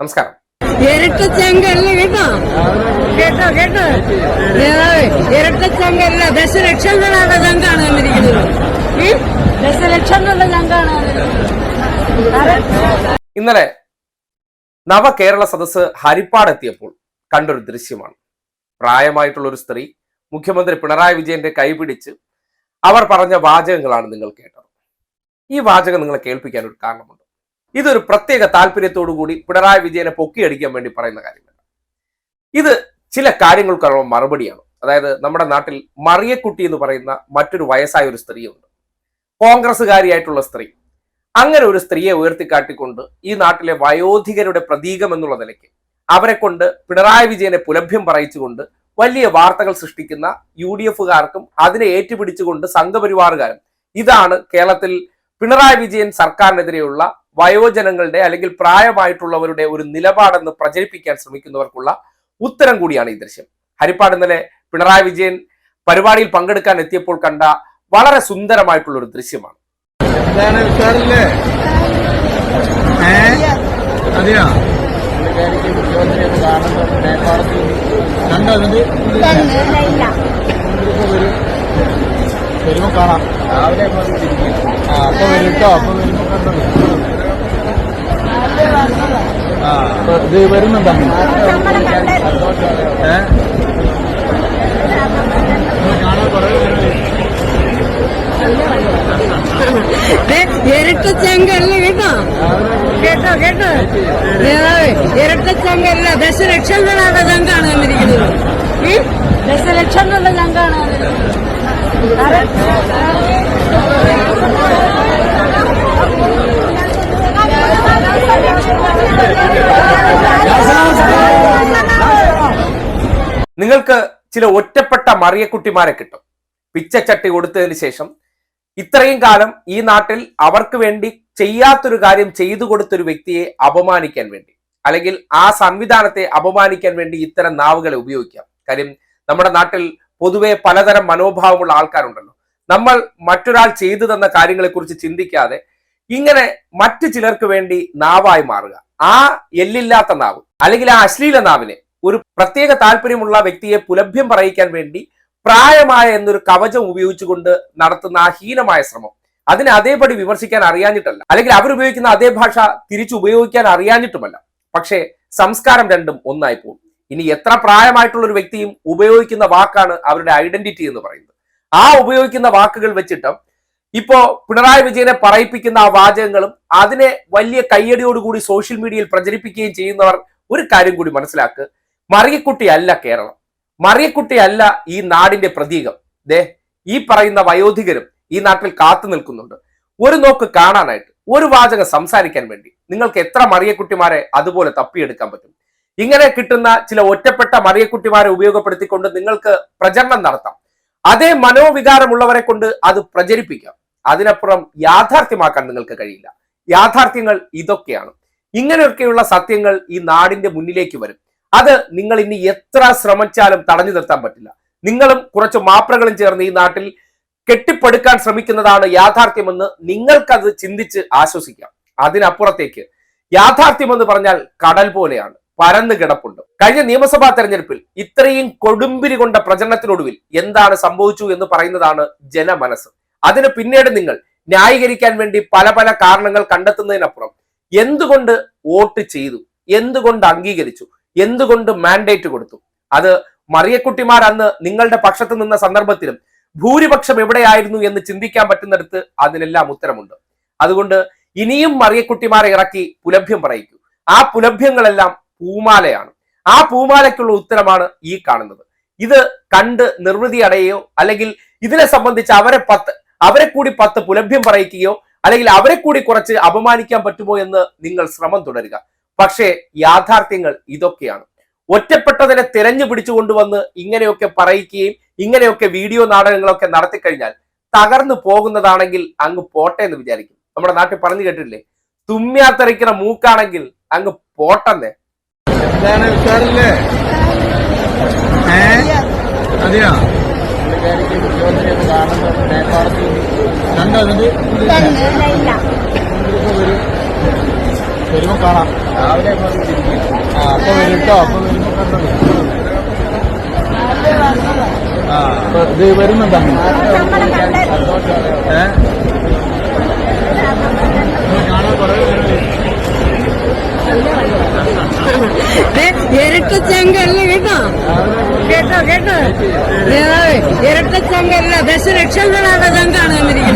നമസ്കാരം. ഇരട്ടച്ചങ്കല്ല കേട്ടോ? കേട്ടോ കേട്ടോ? ഇരട്ടച്ചങ്കല്ല ദശലക്ഷങ്ങളാണ് ചങ്കാണ് വന്നിരിക്കുന്നത്? ദശലക്ഷങ്ങളുടെ ചങ്കാണ്. ഇന്നലെ നവകേരള സദസ്സ് ഹരിപ്പാട് എത്തിയപ്പോൾ കണ്ടൊരു ദൃശ്യമാണ്. പ്രായമായിട്ടുള്ള ഒരു സ്ത്രീ മുഖ്യമന്ത്രി പിണറായി വിജയന്റെ കൈപിടിച്ച് അവർ പറഞ്ഞ വാചകങ്ങളാണ് നിങ്ങൾ കേട്ടത്. ഈ വാചകം നിങ്ങളെ കേൾപ്പിക്കാൻ ഒരു കാരണമുണ്ട്. ഇതൊരു പ്രത്യേക താല്പര്യത്തോടു കൂടി പിണറായി വിജയനെ പൊക്കിയടിക്കാൻ വേണ്ടി പറയുന്ന കാര്യമല്ല ഇത് ചില കാര്യങ്ങൾക്കുള്ള മറുപടിയാണ്. അതായത് നമ്മുടെ നാട്ടിൽ മറിയക്കുട്ടി എന്ന് പറയുന്ന മറ്റൊരു വയസ്സായ ഒരു സ്ത്രീയുണ്ട്. കോൺഗ്രസ്സുകാരിയായിട്ടുള്ള സ്ത്രീ. അങ്ങനെ ഒരു സ്ത്രീയെ ഉയർത്തിക്കാട്ടിക്കൊണ്ട് ഈ നാട്ടിലെ വയോധികരുടെ പ്രതീകം എന്നുള്ള നിലയ്ക്ക് അവരെ കൊണ്ട് പിണറായി വിജയനെ പുലഭ്യം പറയിച്ചുകൊണ്ട് വലിയ വാർത്തകൾ സൃഷ്ടിക്കുന്ന യു ഡി എഫുകാർക്കും അതിനെ ഏറ്റുപിടിച്ചുകൊണ്ട് സംഘപരിവാറുകാരും ഇതാണ് കേരളത്തിൽ പിണറായി വിജയൻ സർക്കാരിനെതിരെയുള്ള വയോജനങ്ങളുടെ അല്ലെങ്കിൽ പ്രായമായിട്ടുള്ളവരുടെ ഒരു നിലപാടെന്ന് പ്രചരിപ്പിക്കാൻ ശ്രമിക്കുന്നവർക്കുള്ള ഉത്തരം കൂടിയാണ് ഈ ദൃശ്യം. ഹരിപ്പാട് ഇന്നലെ പിണറായി വിജയൻ പരിപാടിയിൽ പങ്കെടുക്കാൻ എത്തിയപ്പോൾ കണ്ട വളരെ സുന്ദരമായിട്ടുള്ള ഒരു ദൃശ്യമാണ് വരുമ്പോ കാണാം. രാവിലെ അപ്പൊ വരും. കേട്ടോ അപ്പൊ വരുമ്പോ കണ്ടോ. ആ അപ്പൊ ഇത് വരുന്നുണ്ടോ? ഏ? ഇരട്ടച്ചങ്കല്ല കേട്ടോ? കേട്ടോ കേട്ടോ? ഇരട്ടച്ചങ്കല്ല ദശലക്ഷങ്ങളാണ് ചങ്കാണ് വന്നിരിക്കുന്നത് ഉം? ദശലക്ഷങ്ങളുടെ ചങ്കാണ് വന്നിരിക്കുന്നത് നിങ്ങൾക്ക് ചില ഒറ്റപ്പെട്ട മറിയക്കുട്ടിമാരെ കിട്ടും. പിച്ചച്ചട്ടി കൊടുത്തതിന് ശേഷം ഇത്രയും കാലം ഈ നാട്ടിൽ അവർക്ക് വേണ്ടി ചെയ്യാത്തൊരു കാര്യം ചെയ്തു കൊടുത്തൊരു വ്യക്തിയെ അപമാനിക്കാൻ വേണ്ടി അല്ലെങ്കിൽ ആ സംവിധാനത്തെ അപമാനിക്കാൻ വേണ്ടി ഇത്തരം നാവുകളെ ഉപയോഗിക്കാം. കാര്യം നമ്മുടെ നാട്ടിൽ പൊതുവെ പലതരം മനോഭാവമുള്ള ആൾക്കാരുണ്ടല്ലോ. നമ്മൾ മറ്റൊരാൾ ചെയ്തു തന്ന കാര്യങ്ങളെക്കുറിച്ച് ചിന്തിക്കാതെ ഇങ്ങനെ മറ്റു ചിലർക്ക് വേണ്ടി നാവായി മാറുക. ആ എല്ലില്ലാത്ത നാവ് അല്ലെങ്കിൽ ആ അശ്ലീല നാവിനെ ഒരു പ്രത്യേക താല്പര്യമുള്ള വ്യക്തിയെ പുലഭ്യം പറയിക്കാൻ വേണ്ടി പ്രായമായ എന്നൊരു കവചം ഉപയോഗിച്ചുകൊണ്ട് നടത്തുന്ന ആ ഹീനമായ ശ്രമം. അതിനെ അതേപടി വിമർശിക്കാൻ അറിയാഞ്ഞിട്ടല്ല. അല്ലെങ്കിൽ അവരുപയോഗിക്കുന്ന അതേ ഭാഷ തിരിച്ചു ഉപയോഗിക്കാൻ അറിയാഞ്ഞിട്ടുമല്ല. പക്ഷേ സംസ്കാരം രണ്ടും ഒന്നായി പോകും ഇനി എത്ര പ്രായമായിട്ടുള്ള ഒരു വ്യക്തിയും ഉപയോഗിക്കുന്ന വാക്കാണ് അവരുടെ ഐഡന്റിറ്റി എന്ന് പറയുന്നത്. ആ ഉപയോഗിക്കുന്ന വാക്കുകൾ വെച്ചിട്ട് ഇപ്പോ പിണറായി വിജയനെ പറയിപ്പിക്കുന്ന ആ വാചകങ്ങളും അതിനെ വലിയ കയ്യടിയോടുകൂടി സോഷ്യൽ മീഡിയയിൽ പ്രചരിപ്പിക്കുകയും ചെയ്യുന്നവർ ഒരു കാര്യം കൂടി മനസ്സിലാക്ക്. മറിയക്കുട്ടി അല്ല കേരളം. മറിയക്കുട്ടി അല്ല ഈ നാടിന്റെ പ്രതീകം. ദേ ഈ പറയുന്ന വയോധികരും ഈ നാട്ടിൽ കാത്തു നിൽക്കുന്നുണ്ട്. ഒരു നോക്ക് കാണാനായിട്ട് ഒരു വാചകം സംസാരിക്കാൻ വേണ്ടി നിങ്ങൾക്ക് എത്ര മറിയക്കുട്ടിമാരെ അതുപോലെ തപ്പിയെടുക്കാൻ പറ്റും? ഇങ്ങനെ കിട്ടുന്ന ചില ഒറ്റപ്പെട്ട മറിയക്കുട്ടിമാരെ ഉപയോഗപ്പെടുത്തിക്കൊണ്ട് നിങ്ങൾക്ക് പ്രചരണം നടത്താം. അതേ മനോവികാരമുള്ളവരെ കൊണ്ട് അത് പ്രചരിപ്പിക്കാം. അതിനപ്പുറം യാഥാർത്ഥ്യമാക്കാൻ നിങ്ങൾക്ക് കഴിയില്ല. യാഥാർത്ഥ്യങ്ങൾ ഇതൊക്കെയാണ്. ഇങ്ങനെയൊക്കെയുള്ള സത്യങ്ങൾ ഈ നാടിന്റെ മുന്നിലേക്ക് വരും. അത് നിങ്ങൾ ഇനി എത്ര ശ്രമിച്ചാലും തടഞ്ഞു നിർത്താൻ പറ്റില്ല. നിങ്ങളും കുറച്ച് മാപ്രകളും ചേർന്ന് ഈ നാട്ടിൽ കെട്ടിപ്പടുക്കാൻ ശ്രമിക്കുന്നതാണ് യാഥാർത്ഥ്യമെന്ന് നിങ്ങൾക്കത് ചിന്തിച്ച് ആശ്വസിക്കാം. അതിനപ്പുറത്തേക്ക് യാഥാർത്ഥ്യം എന്ന് പറഞ്ഞാൽ കടൽ പോലെയാണ് പരന്നു കിടപ്പുണ്ട്. കഴിഞ്ഞ നിയമസഭാ തെരഞ്ഞെടുപ്പിൽ ഇത്രയും കൊടുമ്പിരി കൊണ്ട പ്രചരണത്തിനൊടുവിൽ എന്താണ് സംഭവിച്ചു എന്ന് പറയുന്നതാണ് ജനമനസ് അതിന് പിന്നീട് നിങ്ങൾ ന്യായീകരിക്കാൻ വേണ്ടി പല പല കാരണങ്ങൾ കണ്ടെത്തുന്നതിനപ്പുറം എന്തുകൊണ്ട് വോട്ട് ചെയ്തു? എന്തുകൊണ്ട് അംഗീകരിച്ചു? എന്തുകൊണ്ട് മാൻഡേറ്റ് കൊടുത്തു? അത് മറിയക്കുട്ടിമാർ അന്ന് നിങ്ങളുടെ പക്ഷത്ത് നിന്ന സന്ദർഭത്തിലും ഭൂരിപക്ഷം എവിടെയായിരുന്നു എന്ന് ചിന്തിക്കാൻ പറ്റുന്നിടത്ത് അതിനെല്ലാം ഉത്തരമുണ്ട്. അതുകൊണ്ട് ഇനിയും മറിയക്കുട്ടിമാരെ ഇറക്കി പുലഭ്യം പറയിക്കൂ. ആ പുലഭ്യങ്ങളെല്ലാം പൂമാലയാണ്. ആ പൂമാലയ്ക്കുള്ള ഉത്തരമാണ് ഈ കാണുന്നത്. ഇത് കണ്ട് നിർവൃതി അടയുകയോ അല്ലെങ്കിൽ ഇതിനെ സംബന്ധിച്ച് അവരെ പത്ത് അവരെ കൂടി പത്ത് പുലഭ്യം പറയിക്കുകയോ? അല്ലെങ്കിൽ അവരെ കൂടി കുറച്ച് അപമാനിക്കാൻ പറ്റുമോ എന്ന് നിങ്ങൾ ശ്രമം തുടരുക. പക്ഷേ യാഥാർത്ഥ്യങ്ങൾ ഇതൊക്കെയാണ്. ഒറ്റപ്പെട്ടതിനെ തിരഞ്ഞു പിടിച്ചു കൊണ്ടുവന്ന് ഇങ്ങനെയൊക്കെ പറയിക്കുകയും ഇങ്ങനെയൊക്കെ വീഡിയോ നാടകങ്ങളൊക്കെ നടത്തിക്കഴിഞ്ഞാൽ തകർന്നു പോകുന്നതാണെങ്കിൽ അങ്ങ് പോട്ടെ എന്ന് വിചാരിക്കും. നമ്മുടെ നാട്ടിൽ പറഞ്ഞു കേട്ടില്ലേ തുമ്മിയാത്തറിക്കുന്ന മൂക്കാണെങ്കിൽ അങ്ങ് പോട്ടെന്നേ. അതെയോ? കണ്ടോ വരുമ്പോ കാണാം. രാവിലെ അപ്പൊ വരും കേട്ടോ അപ്പൊ വരുമ്പോ കണ്ടത് ആ അപ്പൊ ഇത് വരുന്നുണ്ടോ? ഏ? കാണാൻ കുറേ. ഇരട്ടച്ചങ്കല്ല കേട്ടോ? കേട്ടോ കേട്ടോ? ഇരട്ടച്ചങ്കല്ല ദശലക്ഷങ്ങളുടെ ചങ്കാണ് വന്നിരിക്കുന്നത്